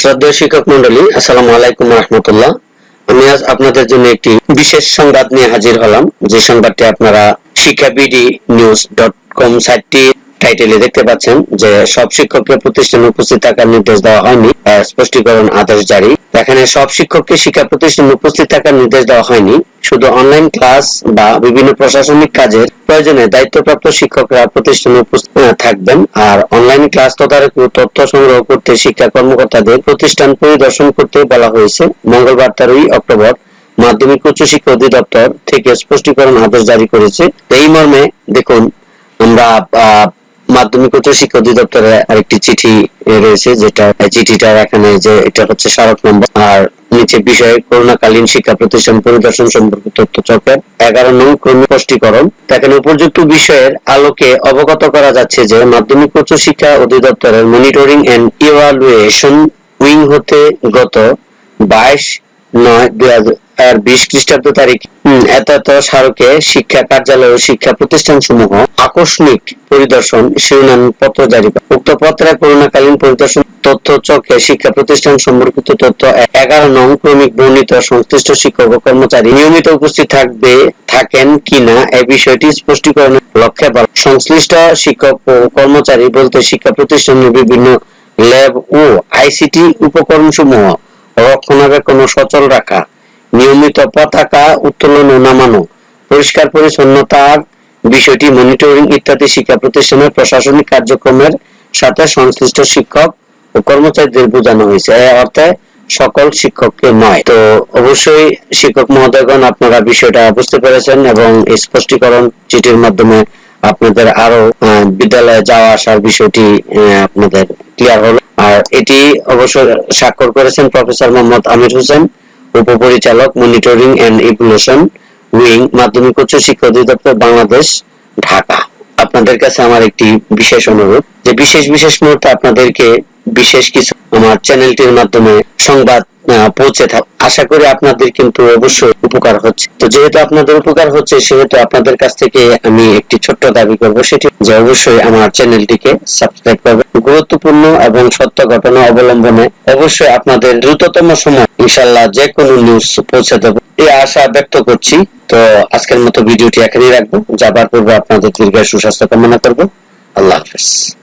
শ্রদ্ধেয় শিক্ষক মন্ডলী, আসসালামু আলাইকুম রহমতুল্লাহ। আমি আজ আপনাদের জন্য একটি বিশেষ সংবাদ নিয়ে হাজির হলাম। যে সংবাদটি আপনারা শিক্ষা বিডি নিউজ ডট কম সাইটটি টাইটেলে দেখতে পাচ্ছেন, যে সব শিক্ষককে প্রতিষ্ঠানে উপস্থিত থাকার নির্দেশ দেওয়া হয়নি স্পষ্টীকরণ আদেশ জারি। এখানে সব শিক্ষককে শিক্ষা প্রতিষ্ঠানে উপস্থিত থাকার নির্দেশ দেওয়া হয়নি। শুধু অনলাইন ক্লাস বা বিভিন্ন প্রশাসনিক কাজের প্রয়োজনে দায়িত্বপ্রাপ্ত শিক্ষকরা প্রতিষ্ঠানে থাকবেন। আর অনলাইন ক্লাস তদারকি তথ্য সংগ্রহ করতে শিক্ষা কর্মকর্তাদের প্রতিষ্ঠান পরিদর্শন করতে বলা হয়েছে। মঙ্গলবার তেরোই অক্টোবর মাধ্যমিক উচ্চ শিক্ষা অধিদপ্তর থেকে স্পষ্টীকরণ আদেশ জারি করেছে। এই মর্মে দেখুন, আমরা মাধ্যমিক উচ্চ শিক্ষা অধিদপ্তরের আরেকটি চিঠি রয়েছে, যেটা চিঠিটার এখানে যে এটা হচ্ছে স্মারক নম্বর। আর নিচে বিষয়ে করোনাকালীন শিক্ষা প্রতিষ্ঠান পরিদর্শন সম্পর্কে তথ্য চক্রের এগারো নং ক্রমিক স্পষ্টীকরণ। এখানে উপযুক্ত বিষয়ের আলোকে অবগত করা যাচ্ছে যে মাধ্যমিক উচ্চ শিক্ষা অধিদপ্তরের মনিটরিং এন্ড ইভালুয়েশন উইং হতে গত বাইশ নয় দুই হাজার বিশ খ্রিস্টাব্দ তারিখ এত এত স্মারকে শিক্ষা কার্যালয় ও শিক্ষা প্রতিষ্ঠান সমূহ আকস্মিক পরিদর্শন শিরোনাম পত্র জারি করে। উক্ত পত্রে করোনাকালীন পরিদর্শন তথ্য চকে শিক্ষা প্রতিষ্ঠান সম্পর্কিত তথ্য এগারো নং ক্রমিক বর্ণিত সংশ্লিষ্ট শিক্ষক ও কর্মচারী নিয়মিত উপস্থিত থাকবে থাকেন কিনা এ বিষয়টি স্পষ্টীকরণের লক্ষ্যে সংশ্লিষ্ট শিক্ষক ও কর্মচারী বলতে শিক্ষা প্রতিষ্ঠানের বিভিন্ন ল্যাব ও আইসিটি উপকরণ সমূহ রক্ষণাবেক্ষণ সচল রাখা নিয়মিত পতাকা উত্তোলন ও নামানো, পরিষ্কার পরিচ্ছন্নতার বিষয়টি মনিটরিং ইত্যাদি শিক্ষা প্রতিষ্ঠানের প্রশাসনিক কার্যক্রমের সাথে সংশ্লিষ্ট শিক্ষক ও কর্মচারীদের বোঝানো হয়েছে। এ অর্থে সকল শিক্ষককে নয়। তো অবশ্যই শিক্ষক মহোদয়গণ, আপনারা বিষয়টা বুঝতে পেরেছেন এবং স্পষ্টীকরণ চিঠির মাধ্যমে আপনাদের আরও বিদ্যালয়ে যাওয়া আসার বিষয়টি আপনাদের ক্লিয়ার হলো। আর এটি অবশ্য স্বাক্ষর করেছেন প্রফেসর মোহাম্মদ আমির হোসেন। উপপরিচালক মনিটরিং এন্ড ইভলিউশন উইং, মাধ্যমিক উচ্চ শিক্ষা অধিদপ্তর, বাংলাদেশ, ঢাকা। আপনাদের কাছে আমার একটি বিশেষ অনুরোধ। যে বিশেষ বিশেষ মুহূর্তে আপনাদেরকে বিশেষ কিছু আমার চ্যানেলটির মাধ্যমে সংবাদ পৌঁছে আশা করি আপনাদের কিন্তু অবশ্যই উপকার হচ্ছে। তো যেহেতু আপনাদের উপকার হচ্ছে, সেহেতু আপনাদের কাছ থেকে আমি একটি ছোট্ট দাবি করব, সেটি যে অবশ্যই আমার চ্যানেলটিকে সাবস্ক্রাইব করবেন। গুরুত্বপূর্ণ এবং সত্য ঘটনা অবলম্বনে অবশ্যই আপনাদের দ্রুততম সময় ইনশাল্লাহ যে কোনো নিউজ পৌঁছে দেবো। এই আশা ব্যক্ত করছি। তো আজকের মতো ভিডিওটি এখানেই রাখব। যাবার পূর্বে আপনাদের দীর্ঘ সুস্বাস্থ্য কামনা করব। আল্লাহ হাফেজ।